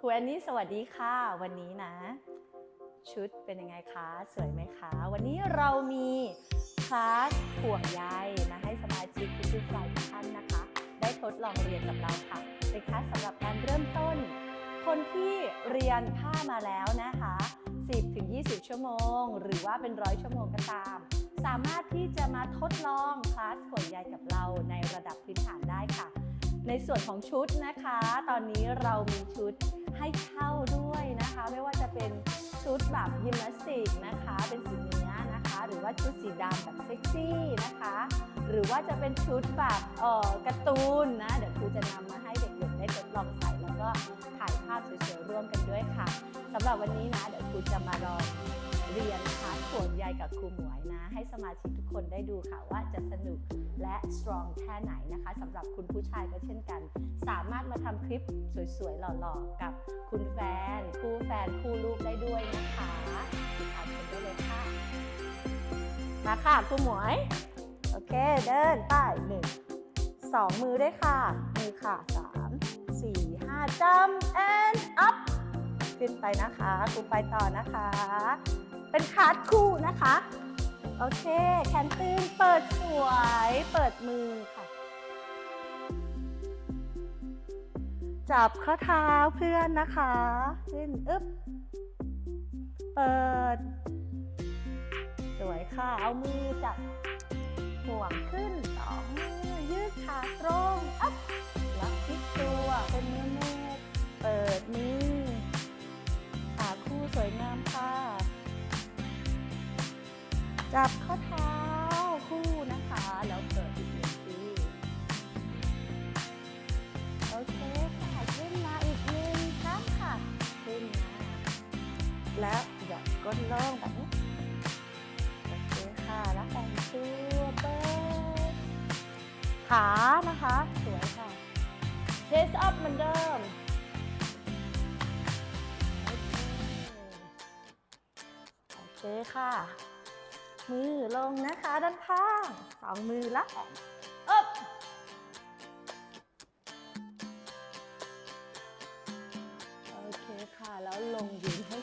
ครูแอนนี่สวัสดีค่ะ วันนี้นะ ชุดเป็นยังไงคะ สวยไหมคะ วันนี้เรามีคลาสห่วงใยมาให้สมาชิกทุกๆฝ่ายทุกท่านนะคะ ได้ทดลองเรียนกับเราค่ะเป็นคลาสสำหรับการเริ่มต้น คนที่เรียนผ้ามาแล้วนะคะ 10-20 ชั่วโมง หรือว่าเป็นร้อยชั่วโมงก็ตาม สามารถที่จะมาทดลองคลาสห่วงใยกับเราในระดับพื้นฐาน ในส่วนของชุดนะคะ ตอนนี้เรามีชุดให้เช่าด้วยนะคะ ไม่ว่าจะเป็นชุดแบบยิมนาสติกนะคะ เป็นสีเนื้อนะคะ หรือว่าชุดสีดำแบบเซ็กซี่นะคะ หรือว่าจะเป็นชุดแบบเอ่อการ์ตูนนะ เดี๋ยวครูจะนำมาให้เด็กๆได้ทดลองใส่แล้วก็ายภาพสวยๆร่วมกันด้วยค่ะสำหรับวันนี้นะเดี๋ยวครูจะมาลองเรียนคลาสห่วงใยกับครูหมวยนะ ให้สมาชิกทุกคนได้ดูค่ะว่าจะสนุกและ strong แค่ไหนนะคะสำหรับคุณผู้ชายก็เช่นกัน สามารถมาทำคลิปสวยๆหล่อๆ กับคุณแฟน คู่แฟนคู่ลูกได้ด้วยนะคะอาชมได้เลยค่ะ มาค่ะครูหมวย โอเคเดินไปหนึ่งสองมือได้วยค่ะ มือค่ะสามสี่าจำ and up ขึ้นไปนะคะครูไปต่อนะคะ เป็นคาร์ดคู่นะคะ โอเค แขนตื้นเปิดสวย เปิดมือค่ะ จับข้อเท้าเพื่อนนะคะ ขึ้นอึ๊บ เปิด สวยค่ะ เอามือจับห่วงขึ้นสองมือ วยงามค่ะ จับข้อเท้าคู่นะคะ แล้วเปิดอีกหนึ่งทีโอเคค่ะขึ้นมาอีกหนึ่งครั้งค่ะ ขึ้นมาแล้วหย่อนก้นลงแบบนี้โอเคค่ะแล้วแต่งตัวเปิดขานะคะ สวยค่ะ chest up เหมือนเดิม คค่ะ มือลงนะคะด้านข้าง สองมือละแอนอึ๊บโอเคค่ะ แล้วลงยืน